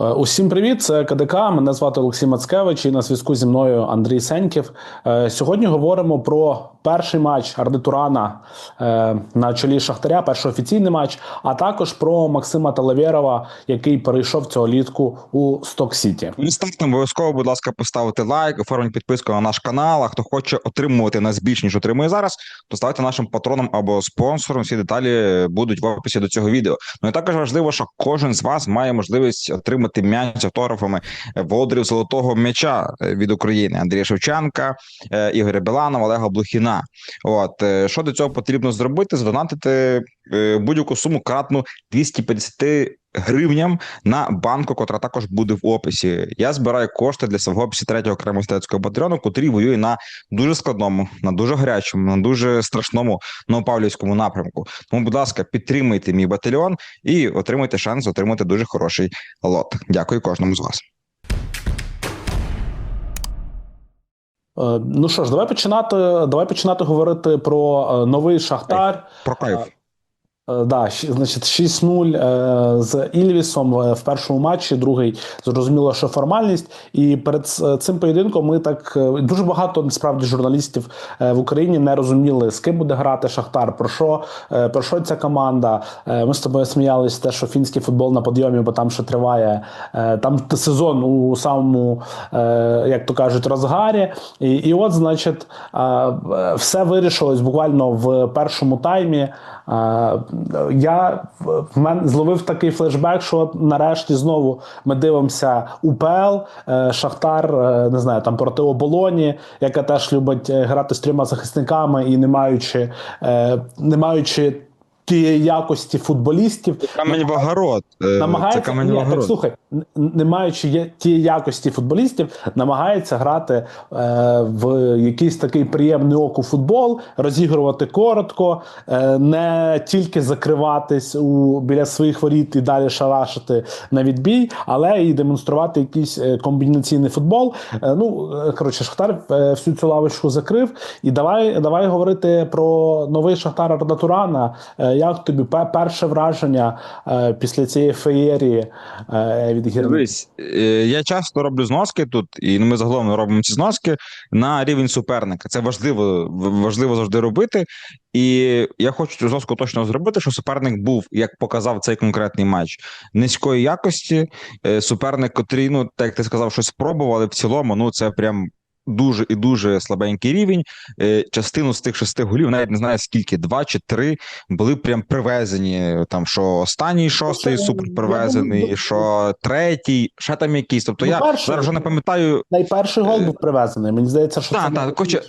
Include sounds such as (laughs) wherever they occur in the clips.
Е, Усім привіт, це КДК. Мене звати Олексій Мацкевич і на зв'язку зі мною Андрій Сеньків. Е, Сьогодні говоримо про перший матч Ардитурана е, на чолі Шахтаря, перший офіційний матч, а також про Максима Талавєрова, який перейшов цього літку у Сток Сіті. Не ставте обов'язково, будь ласка, поставити лайк, оформіть підписку на наш канал. А хто хоче отримувати нас більше, ніж отримує зараз, то ставте нашим патроном або спонсором. Всі деталі будуть в описі до цього відео. Ну і також важливо, що кожен з вас має можливість отримати м'яч з автографами володарів золотого м'яча від України Андрія Шевченка, е, Ігоря Біланова, Олега Блохіна. От е, що до цього потрібно зробити? Задонатити е, будь-яку суму кратну 250 гривням на банку, котра також буде в описі. Я збираю кошти для свого 53-го окремого стрілецького батальйону, котрий воює на дуже складному, на дуже гарячому, на дуже страшному новопавлівському напрямку. Тому, будь ласка, підтримуйте мій батальйон і отримуйте шанс отримати дуже хороший лот. Дякую кожному з вас. Е, Ну що ж, давай починати. Давай починати говорити про е, новий Шахтар. Про кайф. Е, Да, значить, 6-0 е, з Ільвісом е, в першому матчі. Другий зрозуміло, що формальність. І перед цим поєдинком ми так дуже багато насправді журналістів в Україні не розуміли, з ким буде грати Шахтар, про що, про що ця команда. Ми з тобою сміялися, те, що фінський футбол на подйомі, бо там ще триває там сезон у самому, як то кажуть, розгарі. І, і от, значить, все вирішилось буквально в першому таймі. Я в мен зловив такий флешбек, що нарешті знову ми дивимося УПЛ, е, Шахтар, е, не знаю, там проти оболоні, яка теж любить е, грати з трьома захисниками і не маючи, не маючи тієї якості футболістів, Камень в огород. Е, Це намагається камень в ні, так слухай, не маючи тієї якості футболістів, намагається грати е, в якийсь такий приємний оку футбол, розігрувати коротко, е, не тільки закриватись у біля своїх воріт і далі шарашити на відбій, але і демонструвати якийсь е, комбінаційний футбол. Е, ну е, коротше, Шахтар е, всю цю лавочку закрив. І давай, давай говорити про новий Шахтар Арда Турана. Е, Як тобі перше враження е, після цієї феєрії е, від? Дивись, е, я часто роблю зноски тут, і ми загалом робимо ці зноски на рівень суперника. Це важливо, важливо завжди робити. І я хочу цю зноску точно зробити, що суперник був, як показав цей конкретний матч, низької якості. Суперник, котрий, ну так як ти сказав, щось спробував, але в цілому, ну це прям. Дуже і дуже слабенький рівень. Е, Частину з тих шести голів, навіть не знаю скільки, два чи три були прям привезені. Там що останній шостий супер привезений, що третій, ще там якийсь. Тобто Ну, я перший. зараз вже не пам'ятаю. Найперший гол був привезений. Мені здається, що так, це так, було.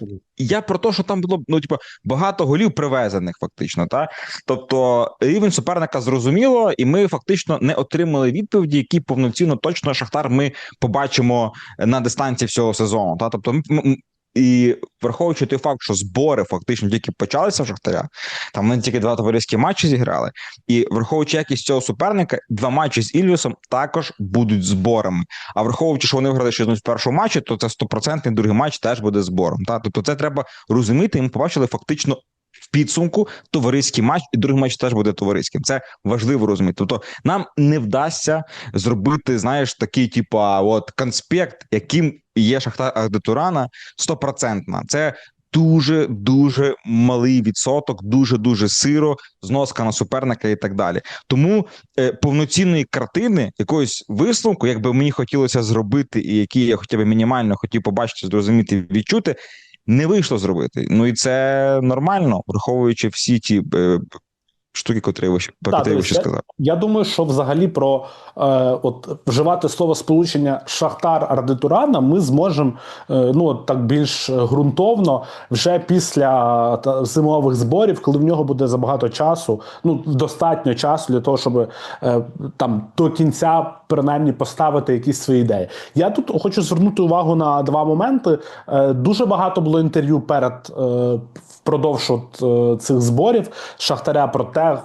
Я про те, що там було ну, типу, багато голів привезених, фактично. Та? Тобто рівень суперника зрозуміло, і ми фактично не отримали відповіді, які повноцінно точно Шахтар ми побачимо на дистанції всього сезону. Та? Тобто, м- м- і враховуючи той факт, що збори фактично тільки почалися в Шахтаря, там вони тільки два товариські матчі зіграли. І враховуючи якість цього суперника, два матчі з Ільвісом також будуть зборами. А враховуючи, що вони виграли ще в першому матчі, то це стопроцентний другий матч теж буде збором. Та тобто, це треба розуміти. І ми побачили фактично в підсумку товариський матч, і другий матч теж буде товариським. Це важливо розуміти. Тобто, нам не вдасться зробити, знаєш, такий, типа, от конспект, яким є Шахтар Ардетурана, стопроцентна. Це дуже дуже малий відсоток, дуже дуже сиро, зноска на суперника і так далі. Тому е, повноцінної картини, якогось висновку, якби мені хотілося зробити, і які я хоча б мінімально хотів побачити, зрозуміти, відчути, не вийшло зробити. Ну і це нормально, враховуючи всі ті е, штуки, котрі ви про котрі ви ще я- сказав. Я думаю, що взагалі про е, от вживати слово сполучення Шахтар Радитурана ми зможемо е, ну так більш ґрунтовно вже після та, зимових зборів, коли в нього буде забагато часу, ну достатньо часу для того, щоб е, там до кінця принаймні поставити якісь свої ідеї. Я тут хочу звернути увагу на два моменти. Е, дуже багато було інтерв'ю перед е, впродовж от, е, цих зборів Шахтаря про те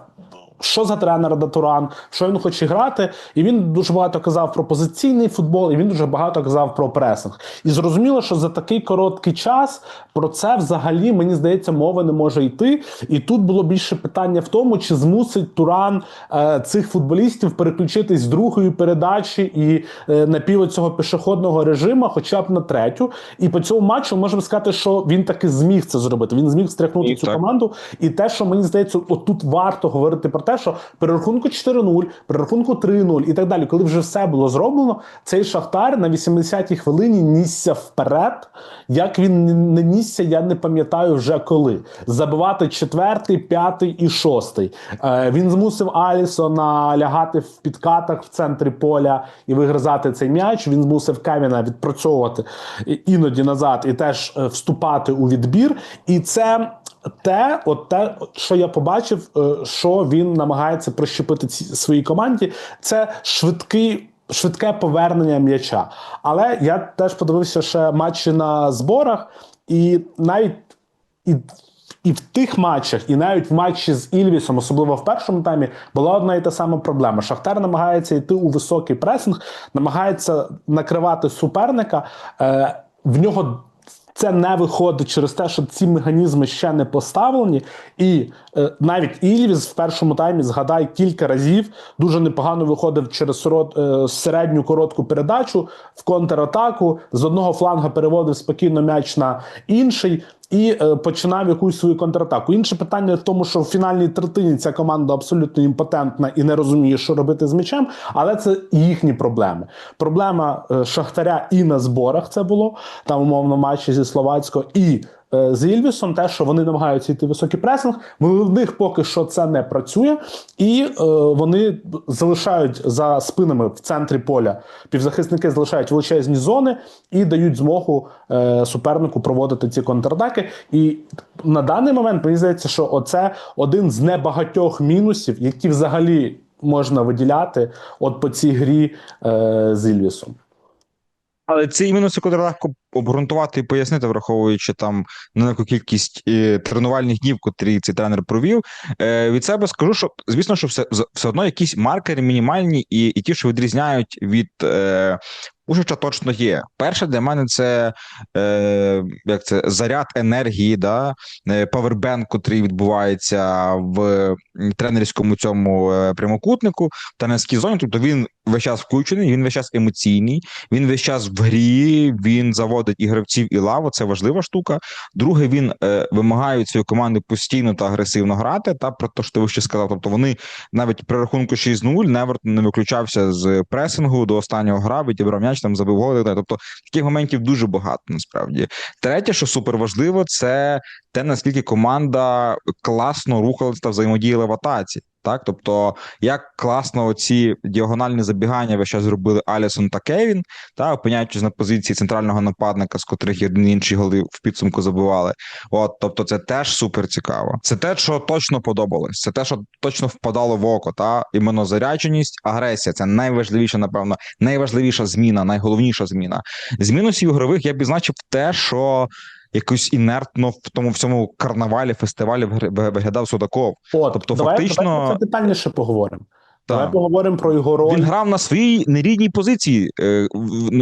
що за тренер де Туран, що він хоче грати. І він дуже багато казав про позиційний футбол, і він дуже багато казав про пресинг. І зрозуміло, що за такий короткий час про це взагалі мені здається мови не може йти. І тут було більше питання в тому, чи змусить Туран е, цих футболістів переключитись з другої передачі і е, на пів цього пішохідного режиму, хоча б на третю. І по цьому матчу можемо сказати, що він таки зміг це зробити. Він зміг стряхнути І цю так. команду. І те, що мені здається, отут варто говорити про те, що при рахунку 4-0, при рахунку 3-0 і так далі, коли вже все було зроблено, цей шахтар на 80-й хвилині нісся вперед. Як він не нісся, я не пам'ятаю вже коли. Забивати четвертий, п'ятий і шостий. Е, він змусив Алісона лягати в підкатах в центрі поля і вигризати цей м'яч. Він змусив Кевіна відпрацьовувати іноді назад і теж е, вступати у відбір. І це те, от те, що я побачив, е, що він намагається прищепити ці своїй команді, це швидкий. Швидке повернення м'яча. Але я теж подивився ще матчі на зборах, і навіть і, і в тих матчах, і навіть в матчі з Ільвісом, особливо в першому таймі, була одна і та сама проблема. Шахтар намагається йти у високий пресинг, намагається накривати суперника. Е, в нього це не виходить через те, що ці механізми ще не поставлені. І е, навіть Ільвіс в першому таймі, згадай, кілька разів дуже непогано виходив через сорот- е, середню коротку передачу в контратаку. З одного фланга переводив спокійно м'яч на інший. І е, починав якусь свою контратаку. Інше питання в тому, що в фінальній третині ця команда абсолютно імпотентна і не розуміє, що робити з м'ячем, але це їхні проблеми. Проблема е, Шахтаря і на зборах це було там, умовно, матчі зі Словацького, і з Ільвісом, те, що вони намагаються йти високий пресинг. В них поки що це не працює, і е, вони залишають за спинами в центрі поля. Півзахисники залишають величезні зони і дають змогу е, супернику проводити ці контратаки. І на даний момент мені здається, що оце один з небагатьох мінусів, які взагалі можна виділяти от по цій грі е, з Ільвісом. Але ці мінуси, котрі легко обґрунтувати і пояснити, враховуючи там велику кількість е, тренувальних днів, котрі цей тренер провів. Е, від себе скажу, що звісно, що все, все одно якісь маркери мінімальні, і, і ті, що відрізняють від Ушича, точно є. Перше для мене це е, як це заряд енергії, да, е, павербенк, котрий відбувається в тренерському цьому е, прямокутнику, в тренерській зоні. Тобто він весь час включений, він весь час емоційний, він весь час в грі, він заводить і гравців, і лаву. Це важлива штука. Друге, він е, вимагає від своєї команди постійно та агресивно грати. Та про те, що ти вище сказав. Тобто вони навіть при рахунку 6-0 Невертон не виключався з пресингу до останнього гра, відібрав м'яч, там забив гол. Тобто таких моментів дуже багато насправді. Третє, що супер важливо, це те, наскільки команда класно рухалася та взаємодіяла в атаці. Так, тобто, як класно ці діагональні забігання весь час зробили Алісон та Кевін, та опиняючись на позиції центрального нападника, з котрих один інші голи в підсумку забивали. От, тобто, це теж супер цікаво. Це те, що точно подобалось. Це те, що точно впадало в око. Та іменно зарядженість, агресія. Це найважливіша, напевно, найважливіша зміна, найголовніша зміна. З мінусів ігрових я б відзначив те, що. Якось інертно в тому всьому карнавалі, фестивалі виглядав Судаков. От, Тобто, давай, фактично- давай про це детальніше поговоримо. Так. поговоримо про його роль. Він грав на своїй нерідній позиції, е,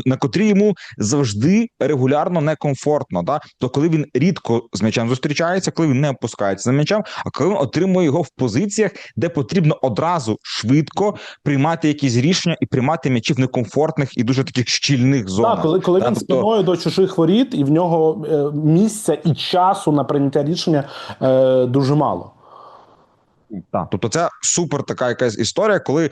на котрій йому завжди регулярно некомфортно. Да? То коли він рідко з м'ячем зустрічається, коли він не опускається за м'ячем, а коли він отримує його в позиціях, де потрібно одразу швидко приймати якісь рішення і приймати м'ячі в некомфортних і дуже таких щільних зонах. Так, коли, коли Да, він тобто- спиною до чужих воріт, і в нього е, місця і часу на прийняття рішення е, дуже мало. Так, тобто це супер така якась історія, коли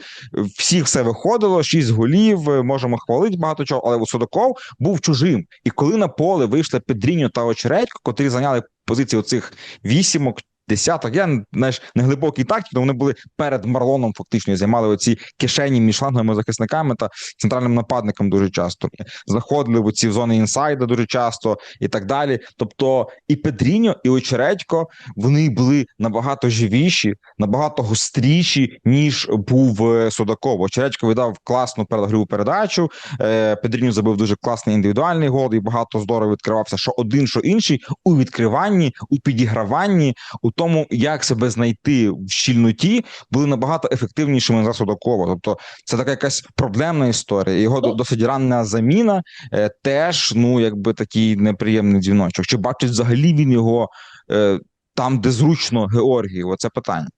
всіх все виходило, шість голів, можемо хвалити багато чого, але Судаков був чужим. І коли на поле вийшли Педріньо та Очередько, котрі зайняли позиції оцих вісімок. Десяток, я знаєш, не глибокий тактик, вони були перед Марлоном, фактично і займали оці кишені між фланговими захисниками та центральним нападником дуже часто. Заходили в ці зони інсайда дуже часто і так далі. Тобто і Педріньо, і Очередько вони були набагато живіші, набагато гостріші, ніж був е, Судаков. Очередько видав класну передгриву передачу. Е, Педріньо забив дуже класний індивідуальний гол, і багато здорово відкривався. Що один, що інший у відкриванні, у підіграванні, у тому, як себе знайти в щільноті, були набагато ефективнішими за Судакова. Тобто, це така якась проблемна історія. Його Ну. досить ранна заміна е, теж ну якби такий неприємний дзвіночок. Чи бачить взагалі він його е, там, де зручно Георгію? Оце питання.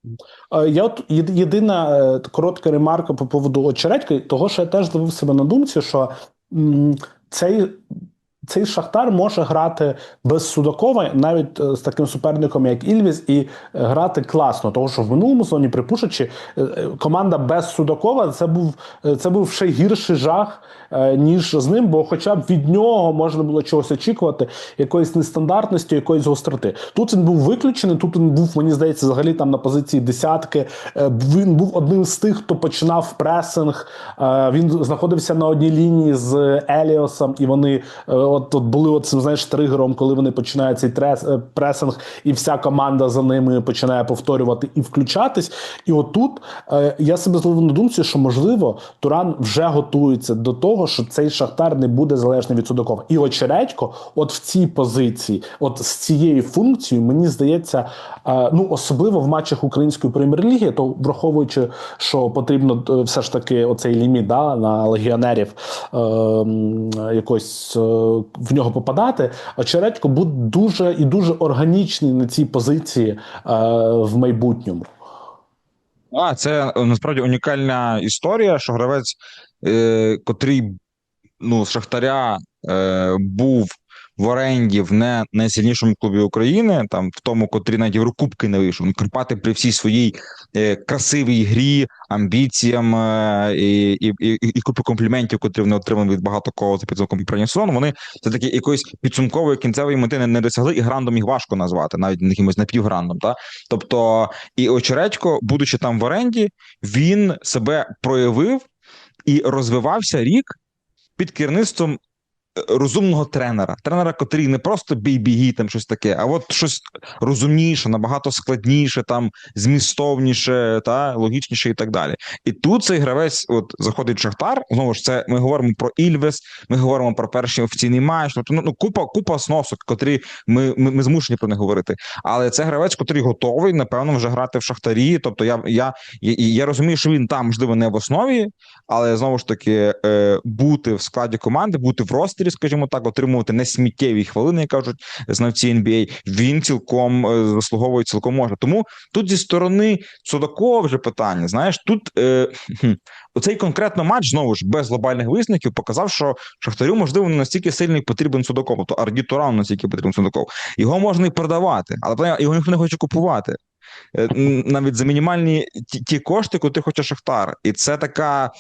Я от єд- єдина е, коротка ремарка по поводу очередьки, того, що я теж зловив себе на думці, що цей. Цей Шахтар може грати без Судакова навіть е, з таким суперником, як Ільвіс, і е, грати класно. Тому що в минулому зоні, припушачи, е, команда без Судакова це був це був ще гірший жах, ніж з ним, бо хоча б від нього можна було чогось очікувати, якоїсь нестандартності, якоїсь гостроти. Тут він був виключений. Тут він був, мені здається, взагалі там на позиції десятки. Він був одним з тих, хто починав пресинг. Він знаходився на одній лінії з Еліосом, і вони от, от були оцим знаєш тригером, коли вони починають цей трес, е, пресинг, і вся команда за ними починає повторювати і включатись. І отут е, я себе зловив на думці, що можливо Туран вже готується до того, що цей шахтар не буде залежний від Судакова. І очередько, от в цій позиції, от з цією функцією, мені здається, е, ну особливо в матчах української прем'єр-ліги, то враховуючи, що потрібно е, все ж таки оцей ліміт да, на легіонерів е, якось е, в нього попадати. Очередько буде дуже і дуже органічний на цій позиції е, в майбутньому. А це е, насправді унікальна історія, що гравець, е, котрий ну, з Шахтаря е, був в оренді в не найсильнішому клубі України, там в тому, котрий навіть Єврокубки не вийшов. Ну, Карпати при всій своїй е, красивій грі, амбіціям е, і, і, і, і купі компліментів, котрі вони отримали від багато кого за підсумком попереднього сезону. Вони це таки якоїсь підсумкової кінцевої мети не, не досягли, і грандом їх важко назвати, навіть якимось напівграндом. Та? Тобто, і Очередько, будучи там в оренді, він себе проявив і розвивався рік під керівництвом е, розумного тренера. Тренера, котрий не просто бій-біги, там щось таке, а от щось розумніше, набагато складніше, там змістовніше, та логічніше і так далі. І тут цей гравець, от заходить Шахтар. Знову ж це ми говоримо про Ільвес, ми говоримо про перший офіційний матч. Тобто, ну, купа, купа сносок, котрі ми, ми, ми змушені про них говорити. Але це гравець, котрий готовий, напевно, вже грати в Шахтарі. Тобто, я, я, я, я розумію, що він там можливо не в основі, але знову ж таки е, бути в складі команди, бути в ростері, скажімо так, отримувати не сміттєві хвилини, як кажуть знавці NBA, він цілком е, заслуговує, цілком може. Тому тут зі сторони Судакова вже питання. Знаєш, тут е, оцей конкретно матч знову ж без глобальних висновків показав, що Шахтарю можливо не настільки сильний потрібен Судаков, тобто Арді Туран настільки потрібен Судаков. Його можна і продавати, але його ніхто не хоче купувати. Е, Навіть за мінімальні ті, ті кошти, котрі хоче Шахтар, і це така.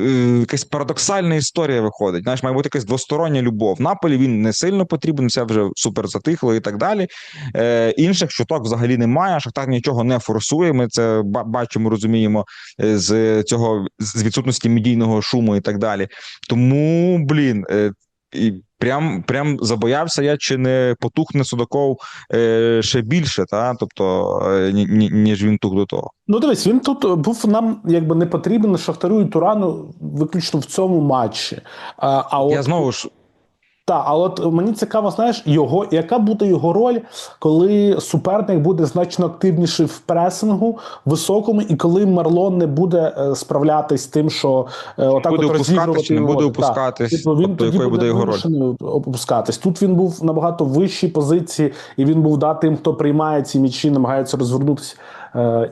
Е, Якась парадоксальна історія виходить. Знаєш, має бути якась двостороння любов. Наполі він не сильно потрібен, все вже супер затихло і так далі. Е, інших чуток взагалі немає. Шахтар нічого не форсує. Ми це бачимо, розуміємо е, з цього з відсутності медійного шуму і так далі. Тому, блін, е, і прям прям забоявся я, чи не потухне Судаков е, ще більше, та тобто е, ні, ні, ніж він тух до того. Ну, дивись, він тут був нам якби не потрібен Шахтарю і Турану виключно в цьому матчі. А, а от, Я знову ж та, а от мені цікаво, знаєш, його яка буде його роль, коли суперник буде значно активніший в пресингу високому, і коли Марлон не буде е, е, з тим, що е, отак буде от опускатись розігрувати чи не буде опускатись, Типу, він тобто тоді якою буде його роль? опускатись. Тут він був набагато вищій позиції, і він був да, тим, хто приймає ці м'ячі, намагається розвернутися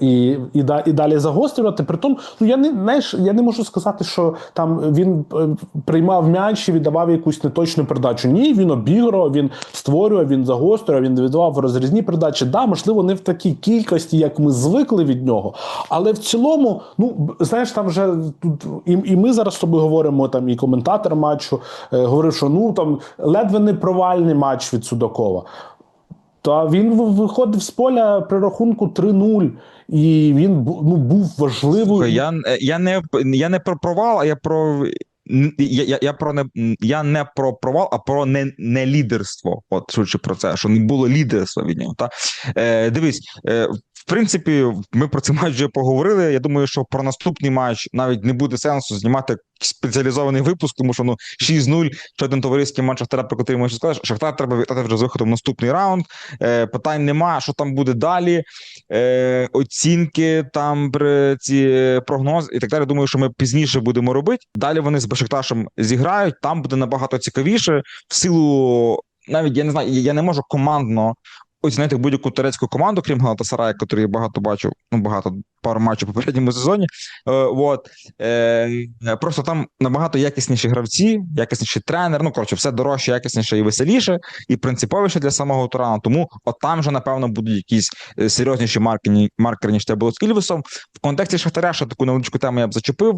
і, і, і далі загострювати. Притом, ну я не знаєш, я не можу сказати, що там він е, приймав м'яч і віддавав якусь неточну передачу. Ні, він обігрував, він створював, він загострював, він віддавав розрізні передачі. Да, можливо, не в такій кількості, як ми звикли від нього. Але в цілому, ну знаєш, там вже тут і, і ми зараз з тобою говоримо, там і коментатор матчу е, говорив, що ну там ледве не провальний матч від Судакова. Та він виходив з поля при рахунку 3-0, і він ну, був важливою. Я, е, я не я не про провал, а я про. Я, я, я про не я не про провал, а про не, не лідерство. От швидше про це, що не було лідерства від нього. Та е, дивись, е, принципі, ми про цей матч вже поговорили. Я думаю, що про наступний матч навіть не буде сенсу знімати спеціалізований випуск, тому що ну 6-0, ще один товариський матч Шахтара, про який ми ще сказали. Шахтар треба вітати вже з виходом в наступний раунд. Е, питань нема, що там буде далі. Е, оцінки, там ці е, прогнози і так далі. Думаю, що ми пізніше будемо робити. Далі вони з Бешикташем зіграють. Там буде набагато цікавіше. В силу навіть я не знаю, я не можу командно оцінити будь-яку турецьку команду, крім Галатасарая, який я багато бачив, ну багато пару матчів у попередньому сезоні. Е, от е, просто там набагато якісніші гравці, якісніший тренер. Ну коротше, все дорожче, якісніше і веселіше, і принциповіше для самого Турану. Тому от там вже напевно будуть якісь е, серйозніші маркері, маркери, ніж це було з Ільвесом. В контексті Шахтаря, ще таку невеличку тему я б зачепив.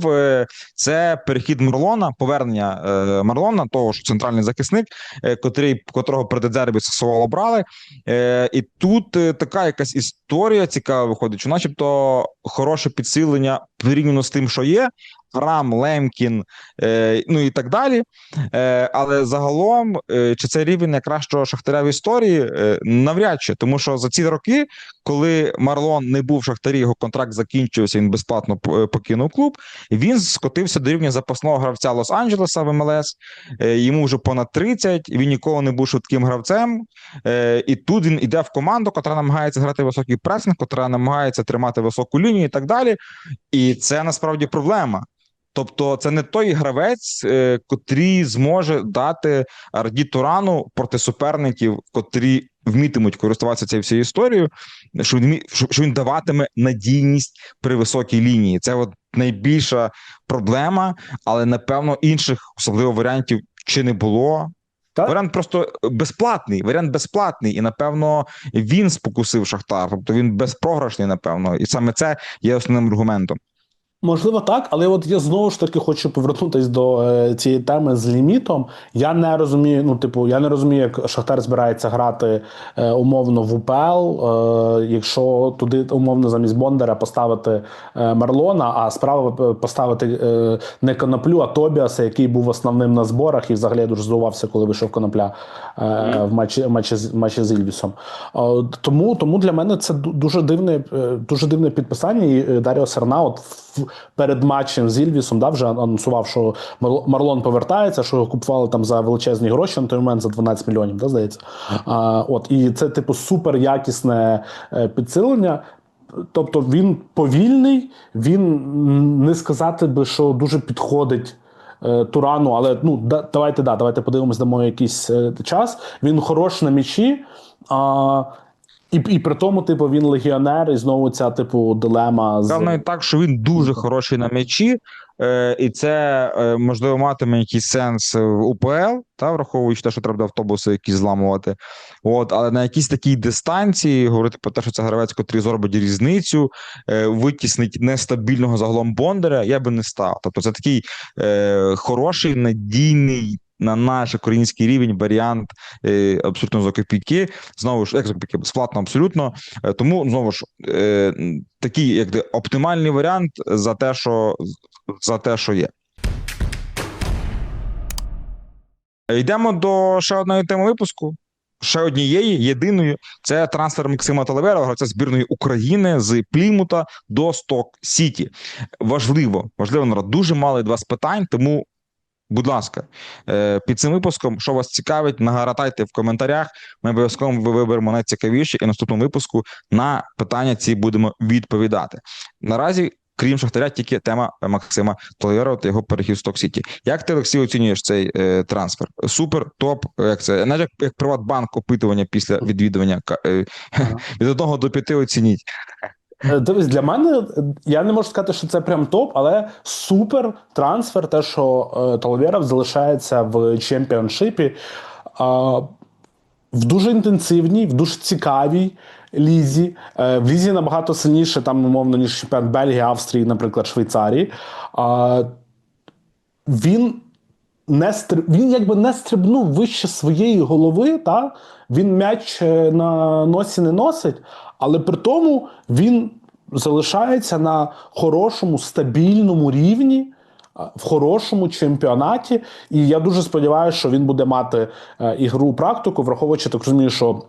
Це перехід Марлона, повернення Марлона, того ж центральний захисник, котрий котрого при Дедзербі Сосовол обрали. Е, і тут така якась історія цікава виходить, що, начебто, хороше підсилення порівняно з тим, що є. Грам, Лемкін, е, ну і так далі. Е, але загалом, е, чи це рівень найкращого шахтаря в історії? Е, навряд чи, тому що за ці роки, коли Марлон не був в шахтарі, його контракт закінчився, він безплатно покинув клуб. Він скотився до рівня запасного гравця Лос-Анджелеса в МЛС. Е, йому вже понад 30, Він ніколи не був швидким гравцем. Е, і тут він іде в команду, яка намагається грати високий пресинг, яка намагається тримати високу лінію і так далі. І це насправді проблема. Тобто, це не той гравець, е, котрий зможе дати Арді Турану проти суперників, котрі вмітимуть користуватися цією всією історією, що він що він даватиме надійність при високій лінії. Це от найбільша проблема, але напевно інших особливо варіантів чи не було. Так? Варіант просто безплатний. Варіант безплатний, і напевно він спокусив Шахтар. Тобто він безпрограшний, напевно, і саме це є основним аргументом. Можливо, так, але от я знову ж таки хочу повернутися до е, цієї теми з лімітом. Я не розумію. Ну, типу, я не розумію, як Шахтар збирається грати е, умовно в УПЛ, е, якщо туди умовно замість Бондара поставити е, Марлона, а справа поставити е, не коноплю, а Тобіаса, який був основним на зборах, і взагалі я дуже здивувався, коли вийшов конопля е, в матчі, матчі, матчі з Ільвісом. Е, тому, тому для мене це дуже дивне, е, дуже дивне підписання. І е, Даріо Серна, от в- перед матчем з Ільвісом, да, вже анонсував, що Марлон повертається, що його купували там за величезні гроші на той момент за 12 мільйонів, да, здається. А, от, і це, типу, супер якісне е, підсилення. Тобто він повільний, він не сказати би, що дуже підходить. е, Турану, але ну да, давайте да, давайте подивимось, дамо якийсь е, час. Він хорош на м'ячі, а, і, і при тому, типу, він легіонер, і знову ця, типу, дилема з і так, що він дуже хороший на м'ячі, е, і це е, можливо матиме якийсь сенс в УПЛ, та враховуючи те, що треба автобуси якісь зламувати. От, але на якійсь такій дистанції говорити про те, що це гравець, котрий зробить різницю, е, витіснить нестабільного загалом Бондаря, я би не став. Тобто, це такий е, хороший, надійний. На наш український рівень варіант е, абсолютно за копійки. Знову ж як за копійки, безплатно, абсолютно. Е, тому знову ж е, такий, як де, оптимальний варіант за те, що за те, що є. Йдемо до ще одної теми випуску. Ще однієї єдиної це трансфер Максима Талавера, гравця збірної України з Плімута до Сток Сіті. Важливо, важливо народ. Дуже мало від вас питань, тому. Будь ласка, е, під цим випуском, що вас цікавить, нагадайте в коментарях. Ми обов'язково виберемо найцікавіші і в наступному випуску на питання ці будемо відповідати. Наразі, крім Шахтаря, тільки тема Максима Толєрова та його перехід в Сток Сіті. Як ти, Олексій, оцінюєш цей е, трансфер? Супер, топ, як це? Навіть як, як Приватбанк опитування після відвідування е, (laughs) від одного до п'яти оцініть. Е, Дивись, для мене е, я не можу сказати, що це прям топ, але супер трансфер. Те, що е, Талвєров залишається в чемпіоншипі а, в дуже інтенсивній, в дуже цікавій лізі. Е, в лізі набагато сильніше, там, умовно, ніж чемпіон Бельгії, Австрії, наприклад, Швейцарії. А, він не стр... він якби не стрибнув вище своєї голови, та? він м'яч е, на носі не носить, але при тому він залишається на хорошому, стабільному рівні. В хорошому чемпіонаті, і я дуже сподіваюся, що він буде мати е, ігру практику, враховуючи так розумію, що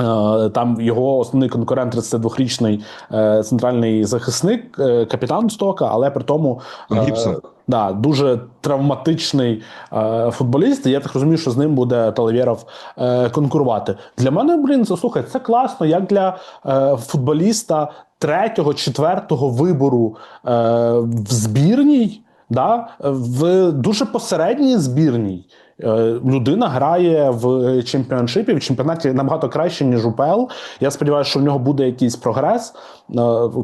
Е, Там його основний конкурент 32-річний е, центральний захисник, е, капітан Стока, але при тому е, Гібсон. Да, дуже травматичний е, футболіст. Я так розумію, що з ним буде Талавєров е, конкурувати. Для мене, блін, слухай, це класно, як для е, футболіста третього, четвертого вибору е, в збірній. Да, в дуже посередній збірній е, людина грає в чемпіоншипі, в чемпіонаті набагато краще, ніж УПЛ. Я сподіваюся, що в нього буде якийсь прогрес. Е,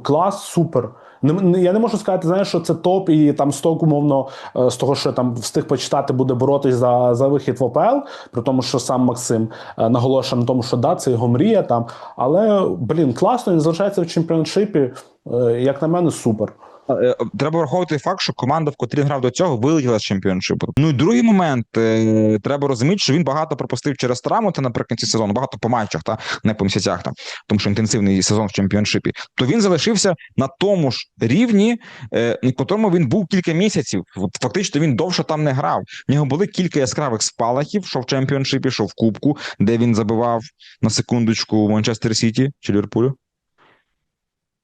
Клас, супер. Не- Я не можу сказати, знаєш, що це топ, і там сток, умовно, е, з того, що там встиг почитати, буде боротись за, за вихід в ОПЛ, при тому, що сам Максим е, наголошує на тому, що да, це його мрія там. Але блін, класно, він залишається в чемпіоншипі. Е, Як на мене, супер. Е, Треба враховувати факт, що команда, в котрій грав до цього, вилетіла з чемпіоншипу. Ну і другий момент, е, треба розуміти, що він багато пропустив через травму та наприкінці сезону, багато по матчах, та не по місяцях там, тому що інтенсивний сезон в чемпіоншипі. То він залишився на тому ж рівні, е, на котрому він був кілька місяців. Фактично він довше там не грав. В нього були кілька яскравих спалахів, що в чемпіоншипі, що в Кубку, де він забивав на секундочку Манчестер Сіті чи Ліверпулю.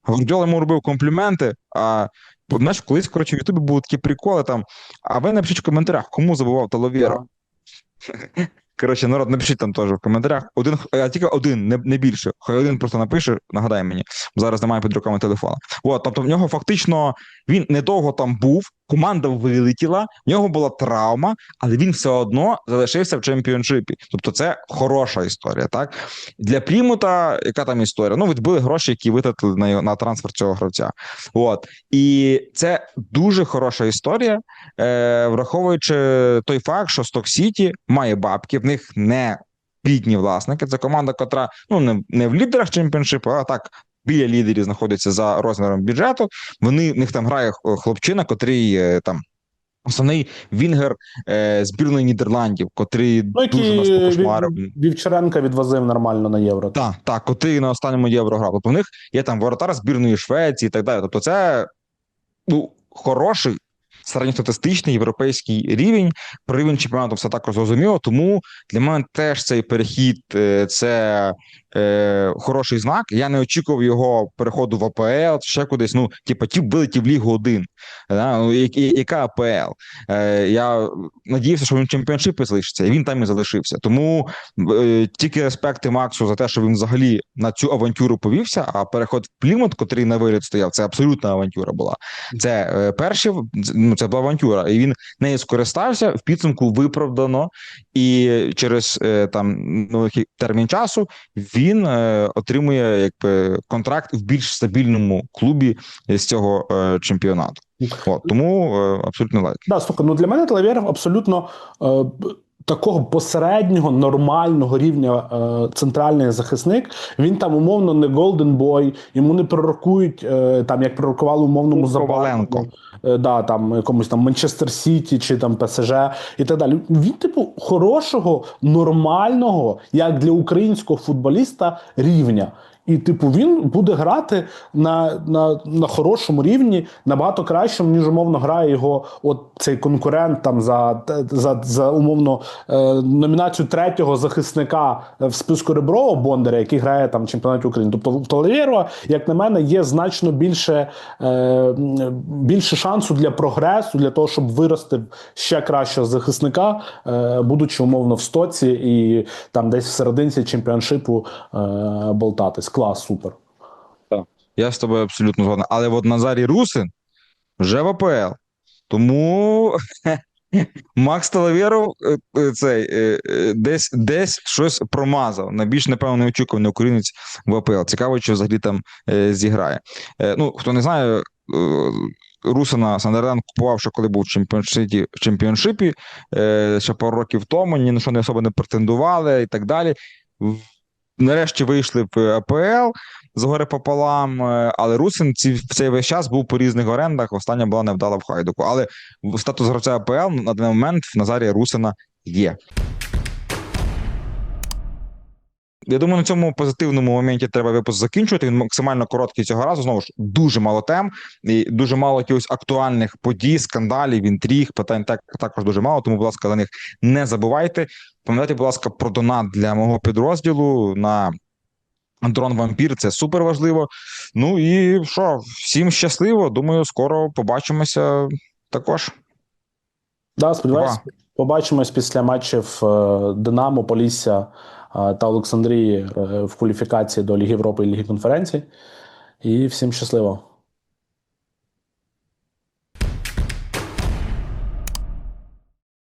Гвардіола йому робив компліменти. А знаєш, колись коротше в Ютубі були такі приколи там. А ви напишіть в коментарях, кому забував Таловєра. Коротше, народ, напишіть там теж в коментарях. Один, а тільки один, не, не більше. Хай один просто напише, нагадай мені. Зараз немає під руками телефона. От, тобто в нього фактично він недовго там був, команда вилетіла, в нього була травма, але він все одно залишився в чемпіоншипі. Тобто, це хороша історія. Так для Прімута, яка там історія? Ну, відбили гроші, які витратили на, на трансфер цього гравця. От і це дуже хороша історія, е, враховуючи той факт, що Сток Сіті має бабки, в них не бідні власники. Це команда, котра ну не, не в лідерах чемпіоншипу, а так. Біля лідерів знаходиться за розміром бюджету. Вони в них там грає хлопчина, котрий е, там основний вінгер е, збірної Нідерландів, котрий Ну, дуже нас покошмарив. Вівчаренка відвозив нормально на євро. Так, так, коти на останньому євро грав. Тобто в них є там воротар збірної Швеції і так далі. Тобто, це ну, хороший середньостатистичний європейський рівень. Про рівень чемпіонату все також зрозуміло. Тому для мене теж цей перехід е, це е, хороший знак. Я не очікував його переходу в АПЛ, ще кудись. Ну, типу, ті вилетів Лігу 1. Да? Ну, я- я- яка АПЛ? Е, я надіявся, що він в залишиться, і він там і залишився. Тому е, тільки респекти Максу за те, що він взагалі на цю авантюру повівся. А переход в Плімут, котрий на виліт стояв, це абсолютна авантюра була. Це е, перші, ну це була авантюра, і він нею скористався в підсумку виправдано. І через е, там невеликий термін часу він е, отримує якби контракт в більш стабільному клубі з цього е, чемпіонату. От тому е, абсолютно лайк. Да, слухай, ну для мене Талавєров абсолютно такого посереднього нормального рівня е, центральний захисник. Він там умовно не Golden Boy, йому не пророкують е, там, як пророкували умовному Коваленко. Е, да, там якомусь там Манчестер Сіті чи там ПСЖ і так далі. Він, типу, хорошого, нормального, як для українського футболіста, рівня. І, типу, він буде грати на, на, на хорошому рівні, набагато кращому, ніж умовно грає його от цей конкурент там за, за, за умовно е, номінацію третього захисника в списку Реброва Бондаря, який грає там в чемпіонаті України. Тобто в Талавєрова, як на мене, є значно більше, е, більше шансу для прогресу, для того, щоб вирости ще кращого захисника, е, будучи умовно в стоці і там десь в серединці чемпіоншипу е, болтатись. Клас, супер. Я з тобою абсолютно згоден. Але от Назарій Русин вже в АПЛ. Тому (laughs) Макс Талавєров е, е, цей е, десь десь щось промазав. Найбільш, напевно, неочікуваний українець в АПЛ. Цікаво, чи взагалі там зіграє. Ну, хто не знає, Русина Сандерленд купував, ще коли був в чемпіоншипі, в чемпіоншипі ще пару років тому, ні на що не особо не претендували і так далі. Нарешті вийшли в АПЛ гори пополам, е, але Русин ці, в цей весь час був по різних орендах. Остання була невдала в Хайдуку. Але статус гравця АПЛ на даний момент в Назарія Русина є. Я думаю, на цьому позитивному моменті треба випуск закінчувати. Він максимально короткий цього разу. Знову ж дуже мало тем і дуже мало якихось актуальних подій, скандалів, інтриг, питань так також дуже мало. Тому, будь ласка, за них не забувайте. Пам'ятайте, будь ласка, про донат для мого підрозділу на дрон вампір це супер важливо. Ну і що, всім щасливо. Думаю, скоро побачимося також. Да, сподіваюся, побачимось після матчів е, Динамо, Полісся та Олександрії е, в кваліфікації до Ліги Європи і Ліги конференції. І всім щасливо.